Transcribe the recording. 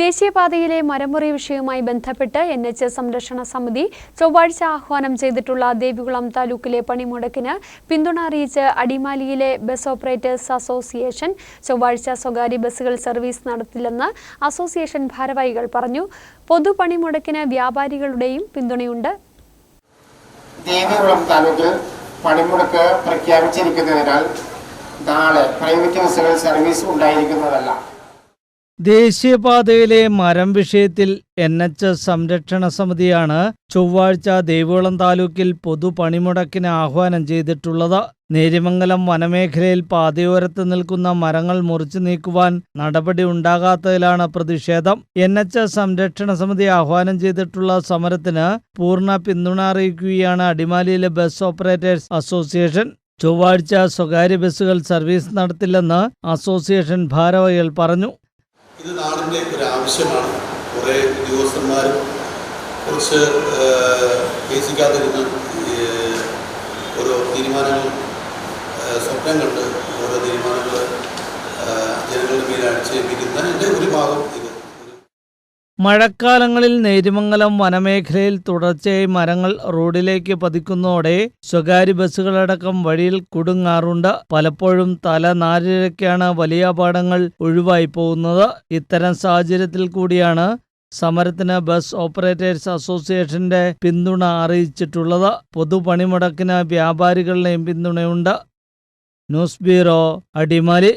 ദേശീയപാതയിലെ മരമുറി വിഷയവുമായി ബന്ധപ്പെട്ട് എൻ എച്ച് സംരക്ഷണ സമിതി ചൊവ്വാഴ്ച ആഹ്വാനം ചെയ്തിട്ടുള്ള ദേവികുളം താലൂക്കിലെ പണിമുടക്കിന് പിന്തുണ അറിയിച്ച് അടിമാലിയിലെ ബസ് ഓപ്പറേറ്റേഴ്സ് അസോസിയേഷൻ ചൊവ്വാഴ്ച സ്വകാര്യ ബസ്സുകൾ സർവീസ് നടത്തില്ലെന്ന് അസോസിയേഷൻ ഭാരവാഹികൾ പറഞ്ഞു. പൊതു പൊതുപണിമുടക്കിന് വ്യാപാരികളുടെയും പിന്തുണയുണ്ട്. ദേവികുളം പണിമുടക്ക് പ്രഖ്യാപിച്ചിരിക്കുന്നതിനാൽ നാളെ പ്രൈവറ്റ് ബസ്സുകൾ സർവീസ് ഉണ്ടായിരിക്കുന്നതല്ല. ദേശീയപാതയിലെ മരം വിഷയത്തിൽ എൻ എച്ച് എസ് സംരക്ഷണ സമിതിയാണ് ചൊവ്വാഴ്ച ദേവികുളം താലൂക്കിൽ പൊതുപണിമുടക്കിന് ആഹ്വാനം ചെയ്തിട്ടുള്ളത്. നേരിമംഗലം വനമേഖലയിൽ പാതയോരത്ത് നിൽക്കുന്ന മരങ്ങൾ മുറിച്ചു നീക്കുവാൻ നടപടി ഉണ്ടാകാത്തതിലാണ് പ്രതിഷേധം. എൻ എച്ച് എസ് സംരക്ഷണ സമിതി ആഹ്വാനം ചെയ്തിട്ടുള്ള സമരത്തിന് പൂർണ പിന്തുണ അറിയിക്കുകയാണ് അടിമാലിയിലെ ബസ് ഓപ്പറേറ്റേഴ്സ് അസോസിയേഷൻ. ചൊവ്വാഴ്ച സ്വകാര്യ ബസ്സുകൾ സർവീസ് നടത്തില്ലെന്ന് അസോസിയേഷൻ ഭാരവാഹികൾ പറഞ്ഞു. ഇത് നാടിന്റെ ഒരു ആവശ്യമാണ്. കുറേ ഉദ്യോഗസ്ഥന്മാരും കുറച്ച് ബേസിക്കാതിരുന്ന് ഓരോ തീരുമാനങ്ങൾ സ്വപ്നം കണ്ട് ഓരോ തീരുമാനങ്ങൾ ജനങ്ങളുടെ മേലെ അടിച്ചേൽപ്പിക്കുന്നതിന്റെ ഒരു ഭാഗം ഇത് മഴക്കാലങ്ങളിൽ നേരിമംഗലം വനമേഖലയിൽ തുടർച്ചയായി മരങ്ങൾ റോഡിലേക്ക് പതിക്കുന്നതോടെ സ്വകാര്യ ബസ്സുകളടക്കം വഴിയിൽ കുടുങ്ങാറുണ്ട്. പലപ്പോഴും തല നാരിഴയ്ക്കാണ് വലിയ അപകടങ്ങൾ ഒഴിവായി പോകുന്നത്. ഇത്തരം സാഹചര്യത്തിൽ കൂടിയാണ് സമരത്തിന് ബസ് ഓപ്പറേറ്റേഴ്സ് അസോസിയേഷന്റെ പിന്തുണ അറിയിച്ചിട്ടുള്ളത്. പൊതുപണിമുടക്കിന് വ്യാപാരികളുടെയും പിന്തുണയുണ്ട്. News bureau Adimali.